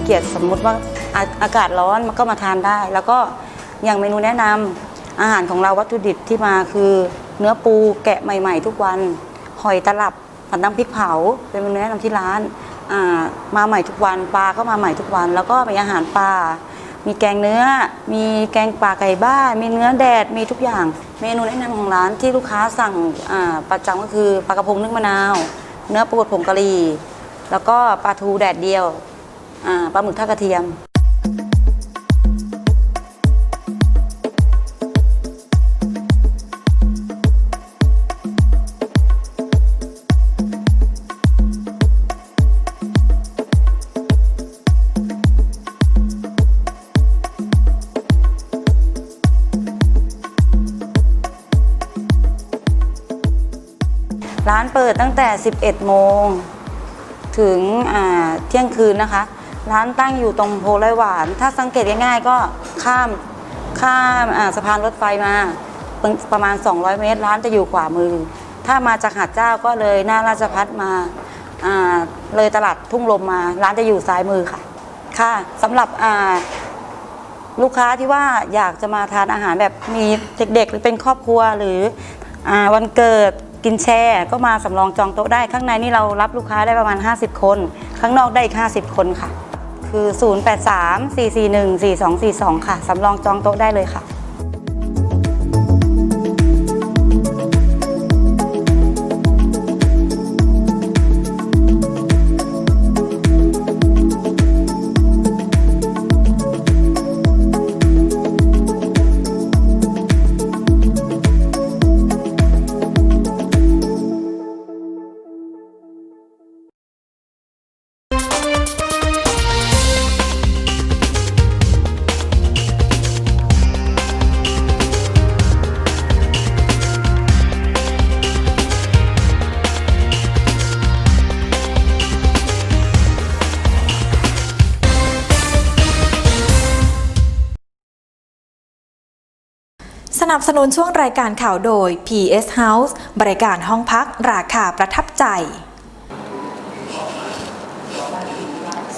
มีเกียรติสมมุติว่าอาอากาศร้อนมันก็มาทานได้ แล้วก็อย่างเมนูแนะนำอาหารของเราวัตถุดิบที่มาคือ เนื้อปูแกะใหม่ ๆ ทุกวันหอยตลับผัดน้ำพริกเผา เป็นเมนูแนะนำที่ร้านามาใหม่ทุกวันปลาก็มาใหม่ทุกวัน แล้วก็มีอาหารปลามีแกงเนื้อ มีแกงป่าไก่บ้านมีเนื้อแดดมีทุกอย่าง เมนูแนะนำของร้านที่ลูกค้าสั่งประจำก็คือปลากระพงนึ่งมะนาว เนื้อปูดผงกะหรี่แล้วก็ปลาทูแดดเดียว ปลาหมึกทอดกระเทียม ร้านเปิดตั้งแต่ 11 โมง ถึงเที่ยงคืนนะคะ ร้านตั้งอยู่ตรงโพไร่หวาน ถ้าสังเกตง่ายๆก็ข้ามข้ามสะพานรถไฟมาประประมาณ 200 เมตร ร้านจะอยู่ขวามือ ถ้ามาจากหาดเจ้าก็เลยหน้าราชพัฒมาอ่าเลยตลาดทุ่งลมมา ร้านจะอยู่ซ้ายมือค่ะ ค่ะสำหรับลูกค้าที่ว่าอยากจะมาทานอาหารแบบมีเด็กๆ หรือเป็นครอบครัวหรืออวันเกิดกินแช่ก็มาสำรองจองโต๊ะได้ข้างในนี่เรารับลูกค้าได้ประมาณ 50 คน ข้างนอกได้อีก 50 คนค่ะ คือ 0834414242 ค่ะ สำรองจองโต๊ะได้เลยค่ะ นับสนุนช่วงรายการข่าวโดย PS House บริการห้องพักราคาประทับใจ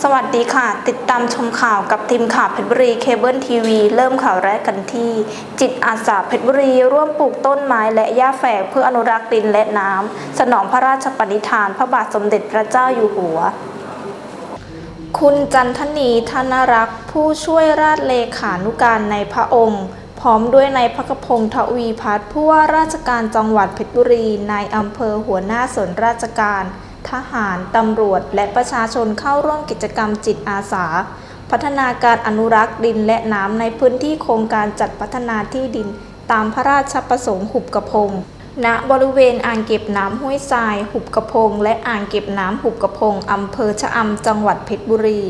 สวัสดีค่ะ ติดตามชมข่าวกับทีมข่าวเพชรบุรีเคเบิลทีวี เริ่มข่าวแรกกันที่ จิตอาสาเพชรบุรี ร่วมปลูกต้นไม้และหญ้าแฝกเพื่ออนุรักษ์ดินและน้ำ สนองพระราชปณิธาน พระบาทสมเด็จพระเจ้าอยู่หัวคุณจันทนีธนรักษ์ ผู้ช่วยราชเลขานุการในพระองค์ พร้อมด้วยนายพักพงศ์ทวีพัฒน์ผู้ว่าราชการจังหวัดเพชรบุรีนายอำเภอหัวหน้าส่วนราชการ ทหาร ตำรวจ และประชาชนเข้าร่วมกิจกรรมจิตอาสา พัฒนาการอนุรักษ์ดินและน้ำในพื้นที่โครงการจัดพัฒนาที่ดิน ตามพระราชประสงค์หุบกระพงณบริเวณอ่างเก็บน้ำห้วยทราย หุบกระพง และอ่างเก็บน้ำหุบกระพงอำเภอชะอำจังหวัดเพชรบุรี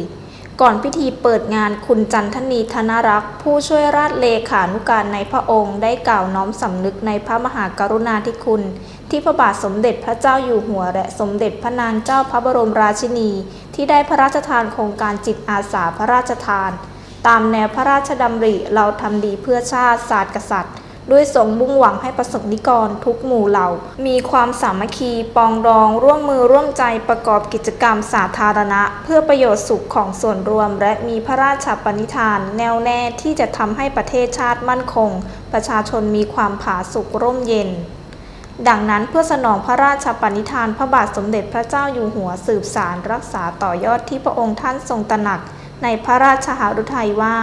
ก่อนพิธีเปิดงานคุณจันทนีธนรักษ์ ผู้ช่วยราชเลขานุการในพระองค์ได้กล่าวน้อมสำนึกในพระมหากรุณาธิคุณ ที่พระบาทสมเด็จพระเจ้าอยู่หัวและสมเด็จพระนางเจ้าพระบรมราชินี ที่ได้พระราชทานโครงการจิตอาสาพระราชทาน ตามแนวพระราชดำริเราทำดีเพื่อชาติศาสตร์กษัตริย์ ด้วยทรงมุ่งหวังให้ประสบนิกรทุกหมู่เหล่า มีความสามัคคีปองดองร่วมมือร่วมใจประกอบกิจกรรมสาธารณะ เพื่อประโยชน์สุขของส่วนรวม และมีพระราชปณิธาน แน่วแน่ที่จะทำให้ประเทศชาติมั่นคง ประชาชนมีความผาสุกร่มเย็นดังนั้นเพื่อสนองพระราชปณิธานพระบาทสมเด็จพระเจ้าอยู่หัวสืบสารรักษาต่อยอดที่พระองค์ท่านทรงตระหนัก ในพระราชหฤทัยว่า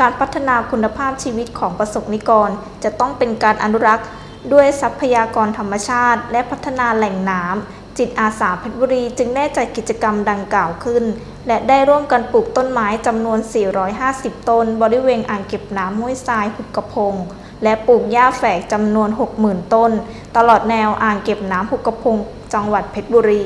การพัฒนาคุณภาพชีวิตของประสบนิกร จะต้องเป็นการอนุรักษ์ด้วยทรัพยากรธรรมชาติ และพัฒนาแหล่งน้ำจิตอาสาเพชรบุรีจึงได้จัดกิจกรรมดังกล่าวขึ้น และได้ร่วมกันปลูกต้นไม้จำนวน 450 ต้น บริเวณอ่างเก็บน้ำห้วยทรายหุบกระพง และปลูกหญ้าแฝกจำนวน 60,000 ต้น ตลอดแนวอ่างเก็บน้ำหุบกระพง จังหวัดเพชรบุรี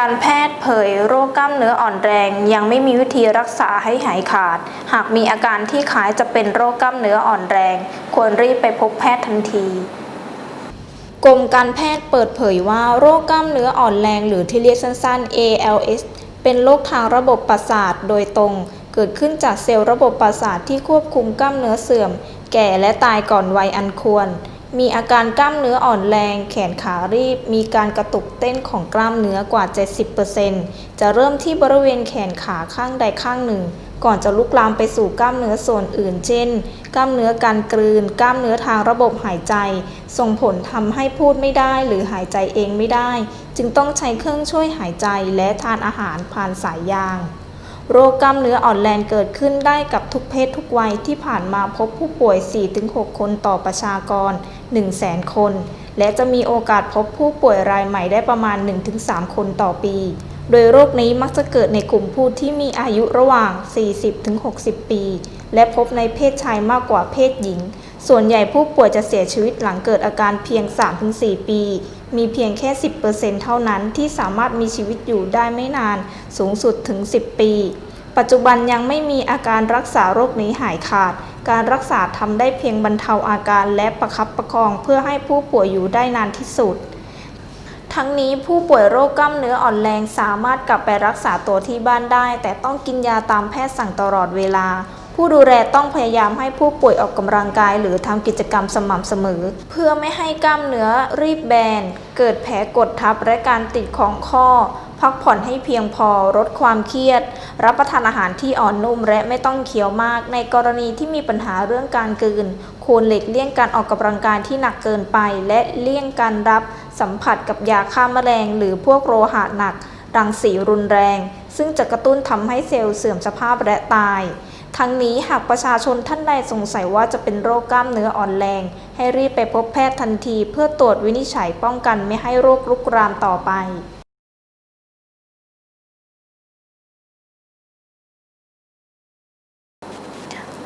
การแพทย์เผยโรคกล้ามเนื้ออ่อนแรง ยังไม่มีวิธีรักษาให้หายขาด หากมีอาการที่คล้ายจะเป็นโรคกล้ามเนื้ออ่อนแรง ควรรีบไปพบแพทย์ทันทีกรมการแพทย์เปิดเผยว่าโรคกล้ามเนื้ออ่อนแรงหรือที่เรียกสั้นๆ ALS เป็นโรคทางระบบประสาทโดยตรง เกิดขึ้นจากเซลล์ระบบประสาทที่ควบคุมกล้ามเนื้อเสื่อม แก่และตายก่อนวัยอันควร มีอาการกล้ามเนื้ออ่อนแรง แขนขารีบ มีการกระตุกเต้นของกล้ามเนื้อกว่า 70%จะเริ่มที่บริเวณแขนขาข้างใดข้างหนึ่ง ก่อนจะลุกลามไปสู่กล้ามเนื้อส่วนอื่น เช่น กล้ามเนื้อการกลืน กล้ามเนื้อทางระบบหายใจ ส่งผลทำให้พูดไม่ได้หรือหายใจเองไม่ได้ จึงต้องใช้เครื่องช่วยหายใจและทานอาหารผ่านสายยาง โรคกล้ามเนื้ออ่อนแรงเกิดขึ้นได้กับทุกเพศทุกวัยที่ผ่านมาพบผู้ป่วย 4-6 คนต่อประชากร 100,000 คน และจะมีโอกาสพบผู้ป่วยรายใหม่ได้ประมาณ 1-3 คนต่อปี โดยโรคนี้มักจะเกิดในกลุ่มผู้ที่มีอายุระหว่าง 40-60 ปี และพบในเพศชายมากกว่าเพศหญิง ส่วนใหญ่ผู้ป่วยจะเสียชีวิตหลังเกิดอาการเพียง 3-4 ปี มีเพียงแค่ 10%เท่านั้นที่สามารถมีชีวิตอยู่ได้ไม่นาน สูงสุดถึง 10 ปี ปัจจุบันยังไม่มีอาการรักษาโรคนี้หายขาด การรักษาทำได้เพียงบรรเทาอาการและประคับประคองเพื่อให้ผู้ป่วยอยู่ได้นานที่สุด ทั้งนี้ผู้ป่วยโรคกล้ามเนื้ออ่อนแรงสามารถกลับไปรักษาตัวที่บ้านได้ แต่ต้องกินยาตามแพทย์สั่งตลอดเวลา ผู้ดูแลต้องพยายามให้ผู้ป่วยออกกำลังกาย หรือทำกิจกรรมสม่ำเสมอ เพื่อไม่ให้กล้ามเนื้อรีบแบน เกิดแผลกดทับและการติดของข้อ พักผ่อนให้เพียงพอลดความเครียด รับประทานอาหารที่อ่อนนุ่มและไม่ต้องเคี้ยวมาก ในกรณีที่มีปัญหาเรื่องการกลืนควรหลีกเลี่ยงการออกกำลังกายที่หนักเกินไป และเลี่ยงการรับสัมผัสกับยาฆ่าแมลง หรือพวกโลหะหนักรังสีรุนแรง ซึ่งจะกระตุ้นทำให้เซลล์เสื่อมสภาพและตาย ทั้งนี้หากประชาชนท่านใดสงสัยว่าจะเป็นโรคกล้ามเนื้ออ่อนแรง ให้รีบไปพบแพทย์ทันทีเพื่อตรวจวินิจฉัยป้องกันไม่ให้โรคลุกรามต่อไป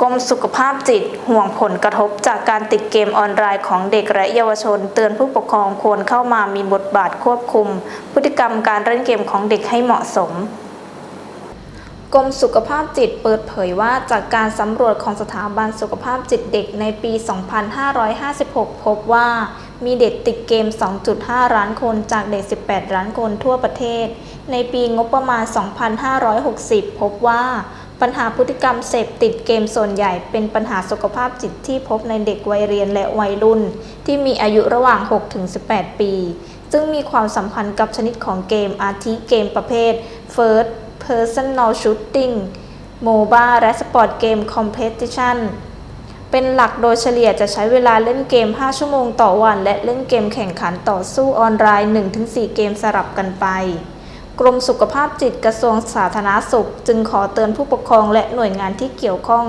กรมสุขภาพจิตห่วงผลกระทบจากการติดเกมออนไลน์ของเด็กและเยาวชน เตือนผู้ปกครองควรเข้ามามีบทบาทควบคุม พฤติกรรมการเล่นเกมของเด็กให้เหมาะสม กรมสุขภาพจิตเปิดเผยว่าจากการสำรวจของสถาบันสุขภาพจิตเด็กในปี 2556 พบว่ามีเด็กติดเกม 2.5 ล้านคนจากเด็ก 18 ล้านคนทั่วประเทศ ในปีงบประมาณ 2560 พบว่าปัญหาพฤติกรรมเสพติดเกมส่วนใหญ่เป็นปัญหาสุขภาพจิตที่พบในเด็กวัยเรียนและวัยรุ่น ที่มีอายุระหว่าง 6-18 ปี ซึ่งมีความสัมพันธ์กับชนิดของเกมอาทิเกมประเภท First Personal Shooting MOBA และ Sport Game Competition เป็นหลักโดยเฉลี่ยจะใช้เวลาเล่นเกม 5 ชั่วโมงต่อวัน และเล่นเกมแข่งขันต่อสู้ออนไลน์ 1-4 เกมสลับกันไป กรมสุขภาพจิตกระทรวงสาธารณสุข จึงขอเตือนผู้ปกครองและหน่วยงานที่เกี่ยวข้อง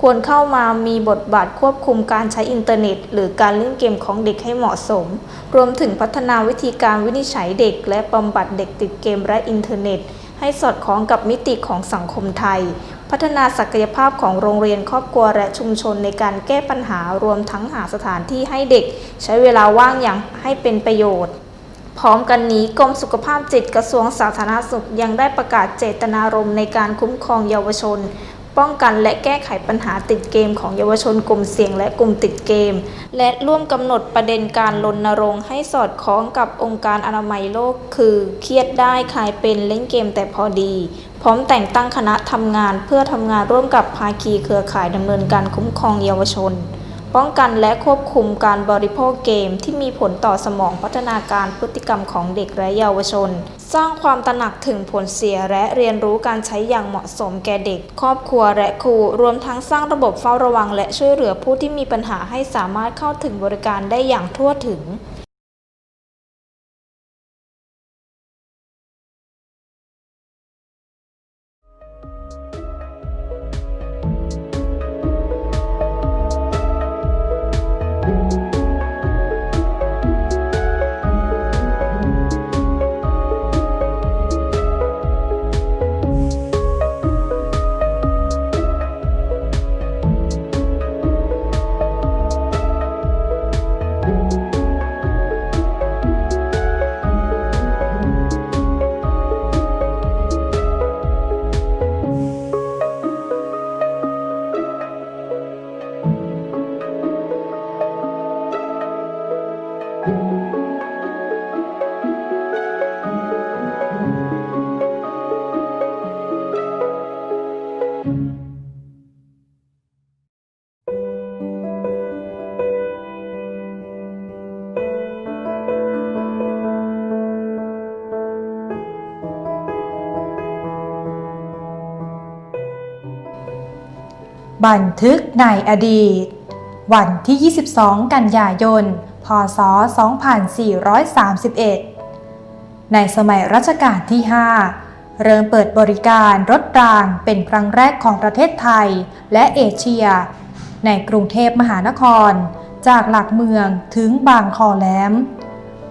ควรเข้ามามีบทบาทควบคุมการใช้อินเทอร์เน็ต หรือการเล่นเกมของเด็กให้เหมาะสม รวมถึงพัฒนาวิธีการวินิจฉัยเด็ก และบำบัดเด็กติดเกมและอินเทอร์เน็ต ให้สอดคล้องกับมิติของสังคมไทย พัฒนาศักยภาพของโรงเรียนครอบครัวและชุมชนในการแก้ปัญหารวมทั้งหาสถานที่ให้เด็ก ใช้เวลาว่างอย่างให้เป็นประโยชน์ พร้อมกันนี้กรมสุขภาพจิตกระทรวงสาธารณสุขยังได้ประกาศเจตนารมณ์ในการคุ้มครองเยาวชน ป้องกันและแก้ไขปัญหาติดเกมของเยาวชนกลุ่มเสี่ยงและกลุ่มติดเกม และร่วมกำหนดประเด็นการรณรงค์ให้สอดคล้องกับองค์การอนามัยโลก คือเครียดได้คลายเป็นเล่นเกมแต่พอดี พร้อมแต่งตั้งคณะทำงานเพื่อทำงานร่วมกับภาคีเครือข่ายดำเนินการคุ้มครองเยาวชน ป้องกันและควบคุมการบริโภคเกมที่มีผลต่อสมองพัฒนาการพฤติกรรมของเด็กและเยาวชน สร้างความตระหนักถึงผลเสียและเรียนรู้การใช้อย่างเหมาะสมแก่เด็ก ครอบครัวและครู รวมทั้งสร้างระบบเฝ้าระวัง และช่วยเหลือผู้ที่มีปัญหาให้สามารถเข้าถึงบริการได้อย่างทั่วถึง บันทึกในอดีต วันที่ 22 กันยายน พศ 2431 ในสมัยรัชกาลที่ 5 เริ่มเปิดบริการรถรางเป็นครั้งแรกของประเทศไทยและเอเชีย ในกรุงเทพมหานคร จากหลักเมืองถึงบางคอแหลม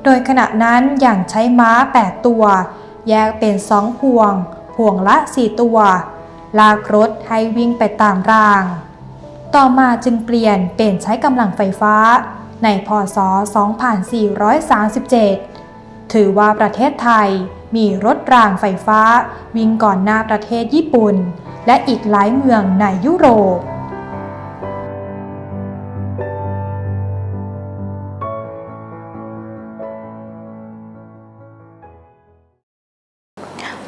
โดยขณะนั้นอย่างใช้ม้า 8 ตัว แยกเป็นสองพวง พวงละ 4 ตัว ลากรถให้วิ่งไปตามราง ต่อมาจึงเปลี่ยนเป็นใช้กำลังไฟฟ้า ในพศ 2437 ถือว่าประเทศไทยมีรถรางไฟฟ้า วิ่งก่อนหน้าประเทศญี่ปุ่น และอีกหลายเมืองในยุโรป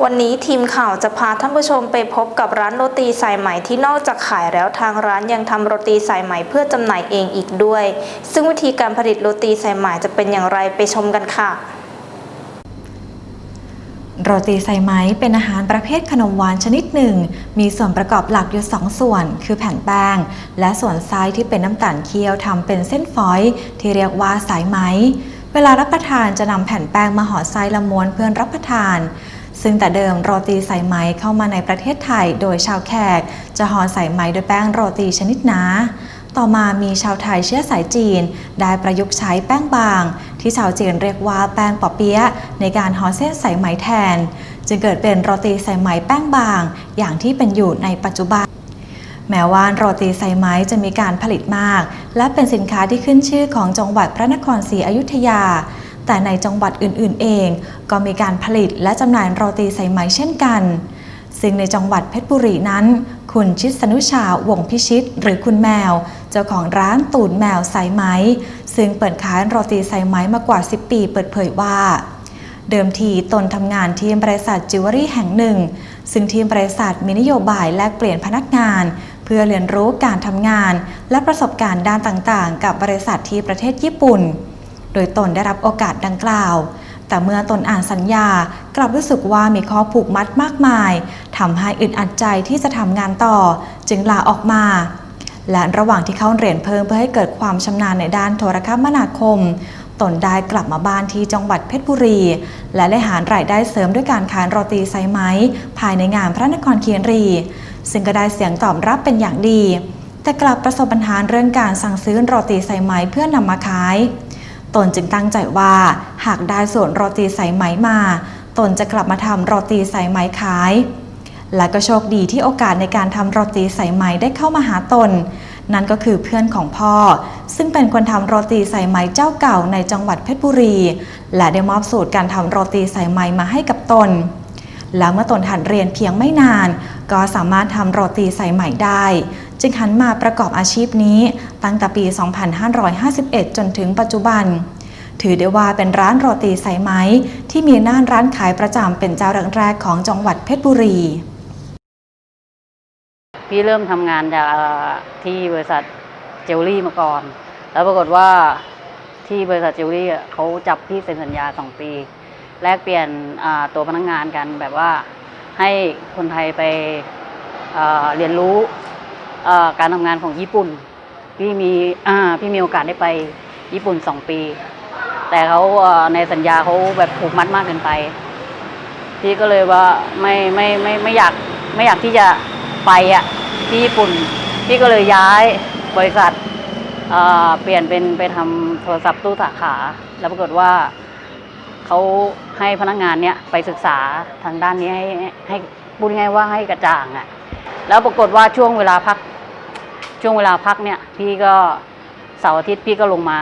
วันนี้ทีมข่าวจะพาท่านผู้ชมไปพบกับร้านโรตีสายไหมที่นอกจากขายแล้วทางร้านยังทำโรตีสายไหมเพื่อจำหน่ายเองอีกด้วย ซึ่งวิธีการผลิตโรตีสายไหมจะเป็นอย่างไรไปชมกันค่ะโรตีใส่ไหมเป็นอาหารประเภทขนมหวานชนิดหนึ่ง มีส่วนประกอบหลักอยู่สองส่วน คือแผ่นแป้ง และส่วนซ้ายที่เป็นน้ำตาลเคี่ยวทำเป็นเส้นฝอย ที่เรียกว่าสายไหม เวลารับประทานจะนำแผ่นแป้งมาห่อไส้ละม้วนเพื่อรับประทาน ซึ่งแต่เดิมโรตีสายไหมเข้ามาในประเทศไทยโดยชาวแขก จะห่อสายไหมด้วยแป้งโรตีชนิดหนาต่อมามีชาวไทยเชื้อสายจีน ได้ประยุกต์ใช้แป้งบาง ที่ชาวจีนเรียกว่าแป้งปอเปี๊ยะในการห่อเส้นสายไหมแทน จึงเกิดเป็นโรตีสายไหมแป้งบาง อย่างที่เป็นอยู่ในปัจจุบัน แม้ว่าโรตีสายไหมจะมีการผลิตมาก และเป็นสินค้าที่ขึ้นชื่อของจังหวัดพระนครศรีอยุธยา แต่ในจังหวัดอื่นๆเอง ก็มีการผลิตและจำหน่ายโรตีสายไหมเช่นกัน ซึ่งในจังหวัดเพชรบุรีนั้น คุณชิดสนุชาวงพิชิต หรือคุณแมว เจ้าของร้านตูนแมวสายไหม ซึ่งเปิดขายโรตีสายไหมมากว่า 10 ปี เปิดเผยว่าเดิมทีตนทำงานที่บริษัทจิวเวลรี่แห่งหนึ่ง ซึ่งทีมบริษัทมีนโยบายแลกเปลี่ยนพนักงาน เพื่อเรียนรู้การทำงาน และประสบการณ์ด้านต่างๆ กับบริษัทที่ประเทศญี่ปุ่น โดยตนได้รับโอกาสดังกล่าว แต่เมื่อตนอ่านสัญญากลับรู้สึกว่ามีข้อผูกมัดมากมายทำให้อึดอัดใจที่จะทำงานต่อ จึงลาออกมา และระหว่างที่เข้าเรียนเพิ่มเพื่อให้เกิดความชำนาญในด้านโทรคมนาคม ตนได้กลับมาบ้านที่จังหวัดเพชรบุรี และได้หารายได้เสริมด้วยการขายโรตีไซไหมภายในงานพระนครเคียนรี ซึ่งก็ได้เสียงตอบรับเป็นอย่างดีแต่กลับประสบปัญหาเรื่องการสั่งซื้อโรตีไซไหมเพื่อนำมาขาย ตนจึงตั้งใจว่า หากได้ส่วนโรตีสายไหมมา ตนจะกลับมาทำโรตีสายไหมขาย และก็โชคดีที่โอกาสในการทำโรตีสายไหมได้เข้ามาหาตน นั่นก็คือเพื่อนของพ่อ ซึ่งเป็นคนทำโรตีสายไหมเจ้าเก่าในจังหวัดเพชรบุรี และได้มอบสูตรการทำโรตีสายไหมมาให้กับตนแล้วเมื่อตนหันเรียนเพียงไม่นาน ก็สามารถทำโรตีสายไหมได้ จึงหันมาประกอบอาชีพนี้ตั้งแต่ปี 2551 จนถึงปัจจุบัน ถือได้ว่าเป็นร้านโรตีสายไหม ที่มีหน้านร้านขายประจำเป็นเจ้าแรกๆของจังหวัดเพชรบุรี พี่เริ่มทำงานจากที่บริษัทเจลลี่มาก่อน แล้วปรากฏว่าที่บริษัทเจลลี่เขาจับพี่เซ็นสัญญาสองปี แลกเปลี่ยนตัวพนักงานกันแบบว่าให้คนไทยไปเรียนรู้ การทำงานของญี่ปุ่น พี่มีพี่มีโอกาสได้ไปญี่ปุ่นสองปี แต่เขาในสัญญาเขาแบบผูกมัดมากเกินไป พี่ก็เลยว่าไม่ไม่ไม่ไม่อยากไม่อยากที่จะไปอะที่ญี่ปุ่น พี่ก็เลยย้ายบริษัทเปลี่ยนเป็นไปทำโทรศัพท์ตู้สาขา แล้วปรากฏว่าเขาให้พนักงานเนี้ยไปศึกษาทางด้านนี้ให้ให้พูดง่ายว่าให้กระจ่างอะแล้วปรากฏว่าช่วงเวลาพัก ช่วงเวลาพักเนี่ยพี่ก็เสาร์อาทิตย์พี่ก็ลงมา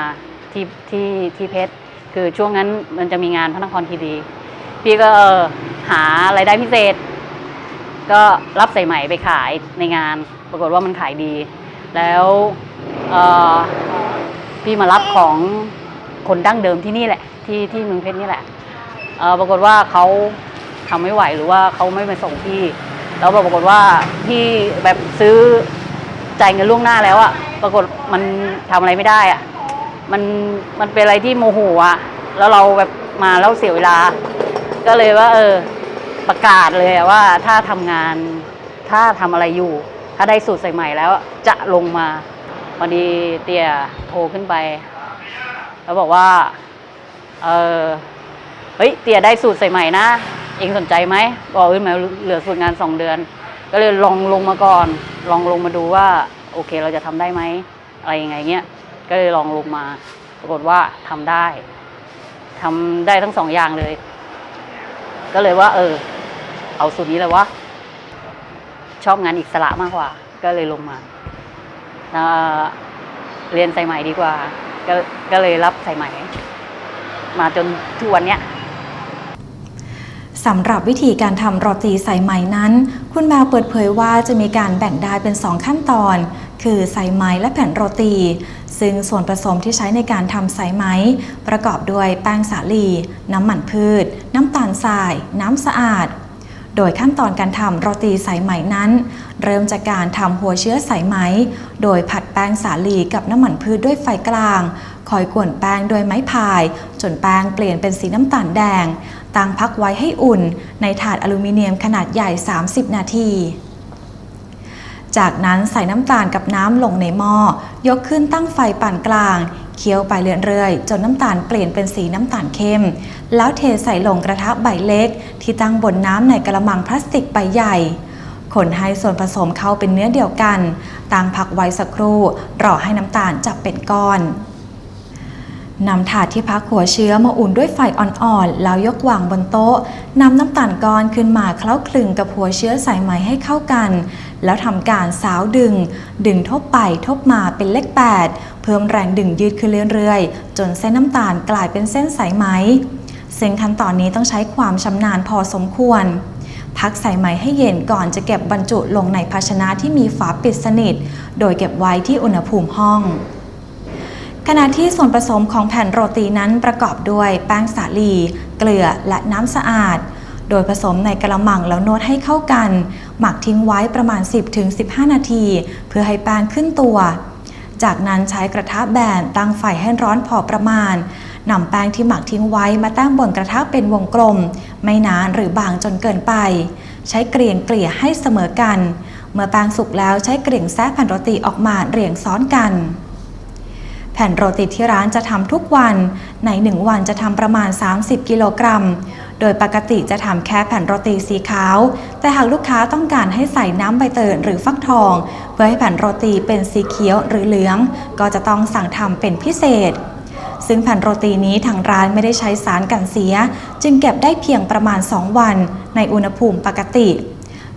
ที่ที่ที่เพชรคือช่วงนั้นมันจะมีงานพระนครคีรีพี่ก็เออหารายได้พิเศษ ก็รับใส่ไหม่ไปขายในงาน ปรากฏว่ามันขายดี แล้วออพี่มารับของคนดั้งเดิมที่นี่แหละ ที่ที่เมืองเพชรนี่แหละเออปรากฏว่าเขาทำไม่ไหวหรือว่าเขาไม่มาส่งพี่ แล้วปรากฏว่าพี่แบบซื้อ จ่ายเงินล่วงหน้าแล้วอะปรากฏมันทำอะไรไม่ได้อะมันมันเป็นอะไรที่โมโหอะแล้วเราแบบมาแล้วเสียเวลา ก็เลยว่า เออ ประกาศเลยว่าถ้าทำงานถ้าทำอะไรอยู่ ถ้าได้สูตรใส่ใหม่แล้วจะลงมาพอดีเตี่ยโทรขึ้นไป แล้วบอกว่า เออเฮ้ยเตี่ยได้สูตรใส่ใหม่นะ เองสนใจไหมบอกเออแหมเหลือฝึกงานสองเดือน ก็เลยลองลงมาก่อน ลองลงมาดูว่า โอเคเราจะทำได้ไหมอะไรยังไงเงี้ยก็เลยลองลงมา ปรากฏว่าทำได้ทำได้ทั้งสองอย่างเลย ก็เลยว่า เออ เอาสูตรนี้เลยวะชอบงานอิสระมากกว่า ก็เลยลงมาเเรียนใส่ไหม่ดีกว่า ก็ก็เลยรับใส่ไหม่ มาจนทุกวันเนี้ยสำหรับวิธีการทำโรตีสายไหมนั้น คุณแมวเปิดเผยว่าจะมีการแบ่งได้เป็น 2 ขั้นตอน คือสายไหมและแผ่นโรตี ซึ่งส่วนผสมที่ใช้ในการทำสายไหม ประกอบด้วยแป้งสาลี น้ำมันพืช น้ำตาลทราย น้ำสะอาด โดยขั้นตอนการทำโรตีสายไหมนั้น เริ่มจากการทำหัวเชื้อสายไหม โดยผัดแป้งสาลีกับน้ำมันพืชด้วยไฟกลาง คอยกวนแป้งด้วยไม้พาย จนแป้งเปลี่ยนเป็นสีน้ำตาลแดง ตั้งพักไว้ให้อุ่นในถาดอลูมิเนียมขนาดใหญ่ 30 นาที จากนั้นใส่น้ำตาลกับน้ำลงในหม้อ ยกขึ้นตั้งไฟปานกลาง เคี่ยวไปเรื่อยๆ จนน้ำตาลเปลี่ยนเป็นสีน้ำตาลเข้ม แล้วเทใส่ลงกระทะใบเล็ก ที่ตั้งบนน้ำในกระมังพลาสติกใบใหญ่คนให้ส่วนผสมเข้าเป็นเนื้อเดียวกัน ตั้งพักไว้สักครู่ รอให้น้ำตาลจับเป็นก้อน นำถาดที่พักหัวเชื้อมาอุ่นด้วยไฟอ่อนๆ แล้วยกวางบนโต๊ะ นำน้ำตาลก้อนขึ้นมาเคล้าคลึงกับหัวเชื้อใส่ไหมให้เข้ากัน แล้วทำการสาวดึง ดึงทบไปทบมาเป็นเลข 8 เพิ่มแรงดึงยืดขึ้นเรื่อยๆ จนเส้นน้ำตาลกลายเป็นเส้นสายไหม ซึ่งขั้นตอนนี้ต้องใช้ความชำนาญพอสมควรพักใส่ไหมให้เย็นก่อนจะเก็บบรรจุลงในภาชนะที่มีฝาปิดสนิท โดยเก็บไว้ที่อุณหภูมิห้อง ขณะที่ส่วนผสมของแผ่นโรตีนั้นประกอบด้วยแป้งสาลี เกลือและน้ำสะอาด โดยผสมในกระมังแล้วนวดให้เข้ากัน หมักทิ้งไว้ประมาณ 10-15 นาที เพื่อให้แป้งขึ้นตัว จากนั้นใช้กระทะแบนตั้งไฟให้ร้อนพอประมาณนำแป้งที่หมักทิ้งไว้มาตั้งบนกระทะเป็นวงกลม ไม่นานหรือบางจนเกินไป ใช้เกลี่ยงเกลี่ยให้เสมอกัน เมื่อแป้งสุกแล้วใช้เกลี่ยงแซะแผ่นโรตีออกมาเรียงซ้อนกัน แผ่นโรตีที่ร้านจะทำทุกวัน ในหนึ่งวันจะทำประมาณ 30 กิโลกรัม โดยปกติจะทำแค่แผ่นโรตีสีขาว แต่หากลูกค้าต้องการให้ใส่น้ำใบเตยหรือฟักทอง เพื่อให้แผ่นโรตีเป็นสีเขียวหรือเหลือง ก็จะต้องสั่งทำเป็นพิเศษ ซึ่งแผ่นโรตีนี้ทางร้านไม่ได้ใช้สารกันเสีย จึงเก็บได้เพียงประมาณ 2 วัน ในอุณหภูมิปกติ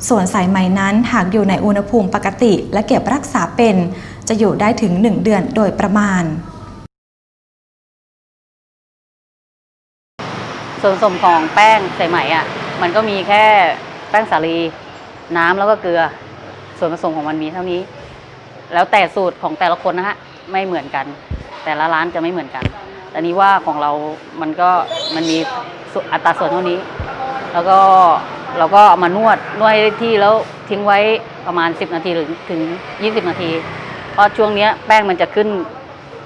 ส่วนสายไหมนั้นหากอยู่ในอุณหภูมิปกติและเก็บรักษาเป็น จะอยู่ได้ถึง 1 เดือนโดยประมาณ ส่วนผสมของแป้งใส่ไหมอะมันก็มีแค่แป้งสาลีน้ำแล้วก็เกลือ ส่วนผสมของมันมีเท่านี้ แล้วแต่สูตรของแต่ละคนนะฮะไม่เหมือนกัน แต่ละร้านจะไม่เหมือนกัน แต่นี้ว่าของเรา มันก็มันมีอัตราส่วนเท่านี้ แล้วก็เราก็เอามานวดนวดให้ที่แล้วทิ้งไว้ประมาณ 10 นาทีหรือถึง 20 นาที เพราะช่วงนี้แป้งมันจะขึ้น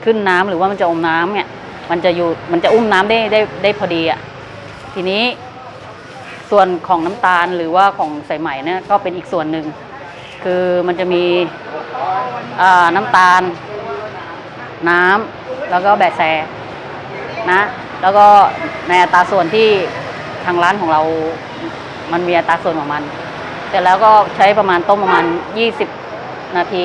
ขึ้นน้ำหรือว่ามันจะอมน้ำเนี่ย มันจะอยู่มันจะอุ้มน้ำได้ได้ได้พอดีอะทีนี้ส่วนของน้ำตาลหรือว่าของสายไหมเนี่ยก็เป็นอีกส่วนหนึ่งคือมันจะมีน้ำตาล น้ำแล้วก็แบะแซนะแล้วก็ในอัตราส่วนที่ทางร้านของเรา มันมีอัตราส่วนของมัน เสร็จแล้วก็ใช้ประมาณต้มประมาณ 20 นาที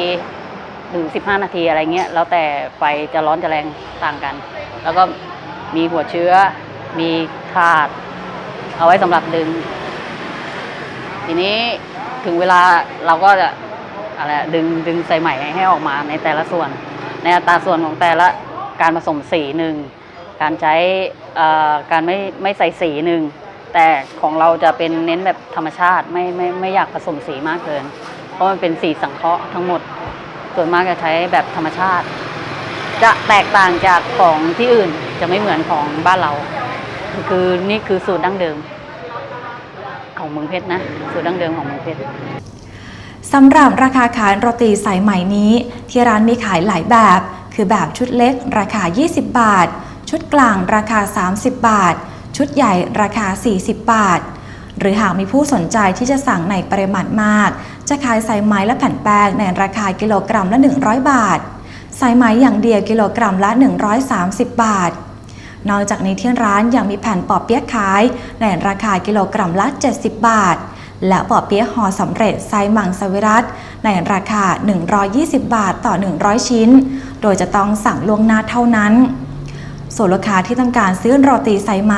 ถึง 15 นาทีอะไรเงี้ยแล้วแต่ไฟจะร้อนจะแรงต่างกัน แล้วก็มีหัวเชื้อ มีถาด เอาไว้สำหรับดึง ทีนี้ถึงเวลาเราก็จะอะไรดึงดึงใส่ใหม่ให้ออกมาในแต่ละส่วน ในอัตราส่วนของแต่ละการผสมสีหนึ่งการใช้การไม่ไม่ใส่สีหนึ่งแต่ของเราจะเป็นเน้นแบบธรรมชาติไม่ไม่ไม่อยากผสมสีมากเกิน เพราะมันเป็นสีสังเคราะห์ทั้งหมด ส่วนมากจะใช้แบบธรรมชาติ จะแตกต่างจากของที่อื่นจะไม่เหมือนของบ้านเรา คือนี่คือสูตรดั้งเดิม ของเมืองเพชรนะ สูตรดั้งเดิมของเมืองเพชรสำหรับราคาขายโรตีสายไหม่นี้ ที่ร้านมีขายหลายแบบ คือแบบชุดเล็ก ราคา 20 บาท ชุดกลางราคา 30 บาท ชุดใหญ่ราคา 40 บาท หรือหากมีผู้สนใจที่จะสั่งในปริมาณมาก จะขายสายไหมและแผ่นแป้งในราคากิโลกรัมละ 100 บาท สายไหมอย่างเดียวกิโลกรัมละ 130 บาท นอกจากนี้ที่ร้านยังมีแผ่นปอเปี๊ยะขายในราคากิโลกรัมละ 70 บาท และปอเปี๊ยะห่อสำเร็จไซมังสวิรัตในราคา 120 บาทต่อ 100 ชิ้น โดยจะต้องสั่งล่วงหน้าเท่านั้น ส่วนลูกค้าที่ต้องการซื้อโรตีไซส์ไหม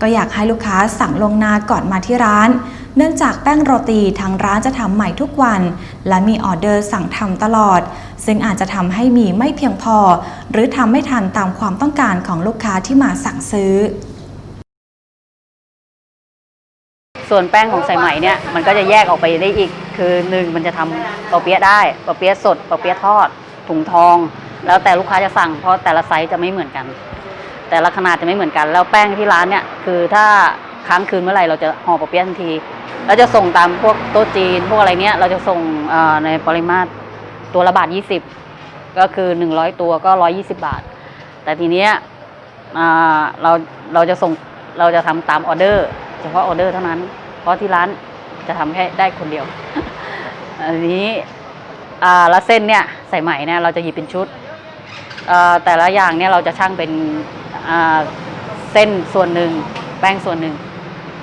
ก็อยากให้ลูกค้าสั่งลงนาก่อนมาที่ร้าน เนื่องจากแป้งโรตีทางร้านจะทำใหม่ทุกวัน และมีออเดอร์สั่งทำตลอด ซึ่งอาจจะทำให้มีไม่เพียงพอ หรือทำไม่ทันตามความต้องการของลูกค้าที่มาสั่งซื้อ ส่วนแป้งของสายไหมเนี่ยมันก็จะแยกออกไปได้อีก คือหนึ่งมันจะทำปอเปี๊ยะได้ปอเปี๊ยะสดปอเปี๊ยะทอดถุงทอง แล้วแต่ลูกค้าจะสั่งเพราะแต่ละไซส์จะไม่เหมือนกัน แต่ละขนาดจะไม่เหมือนกัน แล้วแป้งที่ร้านเนี่ยคือถ้าค้างคืนเมื่อไหร่เราจะห่อปอเปี๊ยะทันทีเราจะส่งตามพวกโต๊ะจีน พวกอะไรเนี้ยเราจะส่งในปริมาตรตัวละบาท 20 ก็คือ 100 ตัวก็ 120 บาท แต่ทีเนี้ยเราเราจะส่งเราจะทำตามออเดอร์ เฉพาะออเดอร์เท่านั้น เพราะที่ร้านจะทำแค่ได้คนเดียว อันนี้แล้วเส้นเนี่ยใส่ไหมเนี่ยเราจะหยิบเป็นชุดแต่ละอย่างเนี่ยเราจะช่างเป็น เส้นส่วนหนึ่งแป้งส่วนหนึ่ง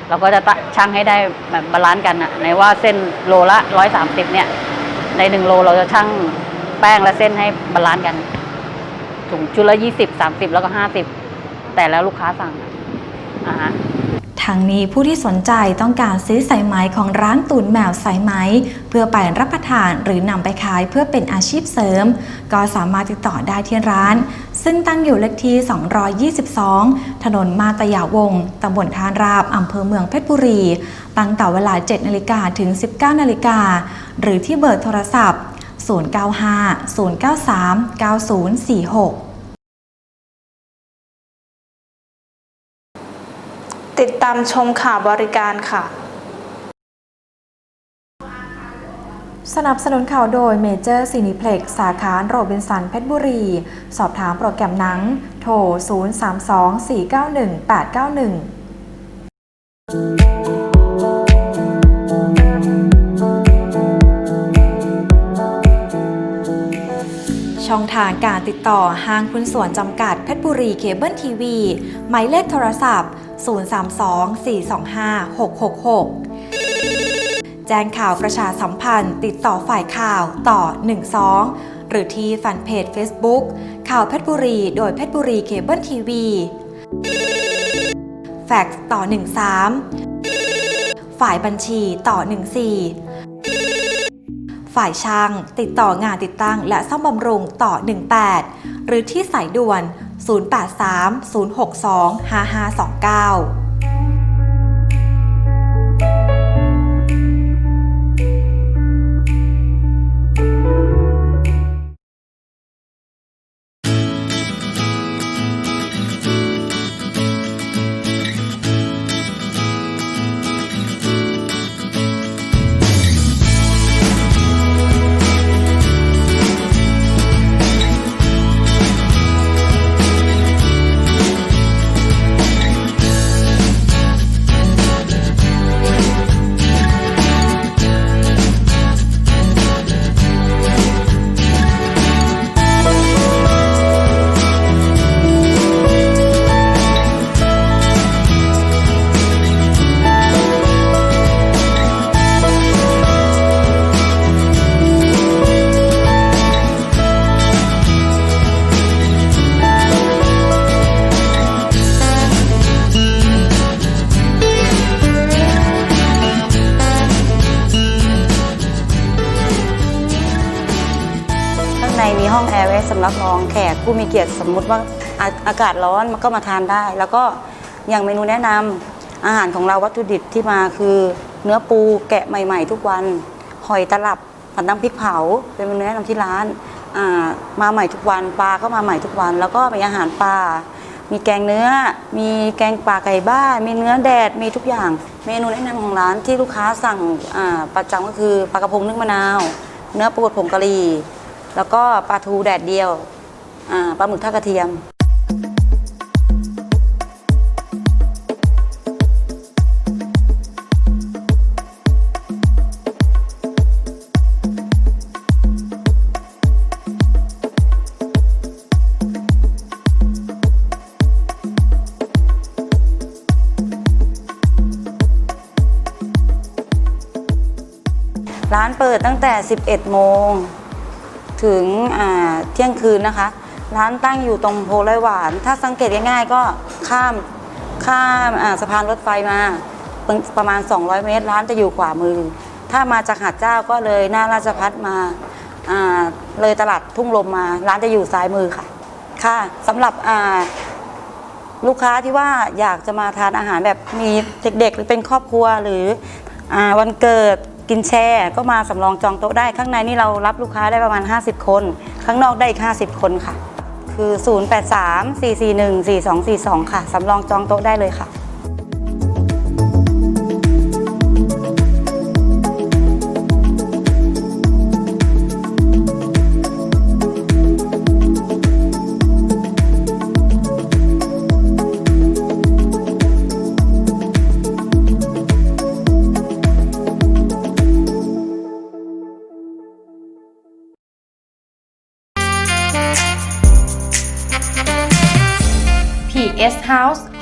เราก็จะตะช่งให้ได้แบบบาลานซ์กันนะในว่าเส้นโลละร้อยสามสิบเนี่ยในหนึ่งโลเราจะชั่งแป้งและเส้นให้บาลานซ์กันถุงชุดละยี่สิบสามสิบแล้วก็ห้าสิบแต่แล้วลูกค้าสั่งอะอ่าฮะทางนี้ผู้ที่สนใจต้องการซื้อสายไหมของร้านตูนแมวสายไหม เพื่อไปรับประทานหรือนำไปขายเพื่อเป็นอาชีพเสริม ก็สามารถติดต่อได้ที่ร้าน ซึ่งตั้งอยู่เลขที่ 222 ถนนมาตยาวงตำบลทานราบอำเภอเมืองเพชรบุรี ตั้งแต่เวลา 7 นาฬิกาถึง 19 นาฬิกา หรือที่เบอร์โทรศัพท์ 095 093 9046ติดตามชมข่าวบริการค่ะ สนับสนุนข่าวโดยเมเจอร์ซีนิเพล็กสาขาโรบินสันเพชรบุรี สอบถามโปรแกรมหนัง โทร 032 491 891ช่องทางการติดต่อห้างคุณส่วนจำกัดเพชรบุรีเคเบิลทีวีหมายเลขโทรศัพท์ 032 425 666 แจ้งข่าวประชาสัมพันธ์ ติดต่อฝ่ายข่าวต่อ 12 หรือที่แฟนเพจ Facebook ข่าวเพชรบุรี โดยเพชรบุรีเคเบิลทีวีแฟกซ์ต่อ 13 ฝ่ายบัญชีต่อ 14 ฝ่ายช่างติดต่องานติดตั้งและซ่อมบำรุงต่อ 18 หรือที่สายด่วน 083 062 5529 ผู้มีเกียรติสมมุติว่าอาอากาศร้อนมันก็มาทานได้ แล้วก็อย่างเมนูแนะนำอาหารของเราวัตถุดิบที่มาคือ เนื้อปูแกะใหม่ ๆ ทุกวันหอยตลับผัดน้ำพริกเผา เป็นเมนูแนะนำที่ร้านอ่ามาใหม่ทุกวันปลาก็มาใหม่ทุกวัน แล้วก็มีอาหารปลามีแกงเนื้อ มีแกงป่าไก่บ้านมีเนื้อแดดมีทุกอย่าง เมนูแนะนำของร้านที่ลูกค้าสั่งอ่าประจำก็คือปลากระพงนึ่งมะนาว เนื้อปูดผงกะหรี่แล้วก็ปลาทูแดดเดียว ปลาหมึกทอดกระเทียม ร้านเปิดตั้งแต่ 11 โมง ถึงเที่ยงคืนนะคะ ร้านตั้งอยู่ตรงโพไรหวาน ถ้าสังเกตง่ายๆก็ข้ามข้ามสะพานรถไฟมาประประมาณ 200 เมตร ร้านจะอยู่ขวามือ ถ้ามาจากหาดเจ้าก็เลยหน้าราชพัฒมาอ่าเลยตลาดทุ่งลมมา ร้านจะอยู่ซ้ายมือค่ะ ค่ะสำหรับลูกค้าที่ว่าอยากจะมาทานอาหารแบบมีเด็กๆ หรือเป็นครอบครัวหรืออวันเกิดกินแช่ก็มาสำรองจองโต๊ะได้ข้างในนี่เรารับลูกค้าได้ประมาณ 50 คน ข้างนอกได้อีก 50 คนค่ะ คือ 0834414242 ค่ะ สำรองจองโต๊ะได้เลยค่ะ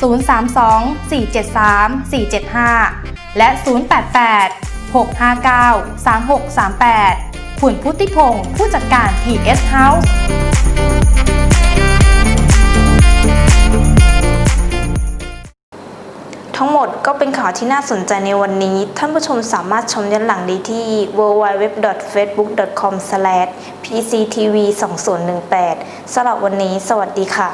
032-473-475 และ 088-659-3638คุณพุทธิพงศ์ผู้จัดการ PS House ทั้งหมดก็เป็นข่าวที่น่าสนใจในวันนี้ ท่านผู้ชมสามารถชมย้อนหลังได้ที่ www.facebook.com/pctv2018 สำหรับวันนี้ สวัสดีค่ะ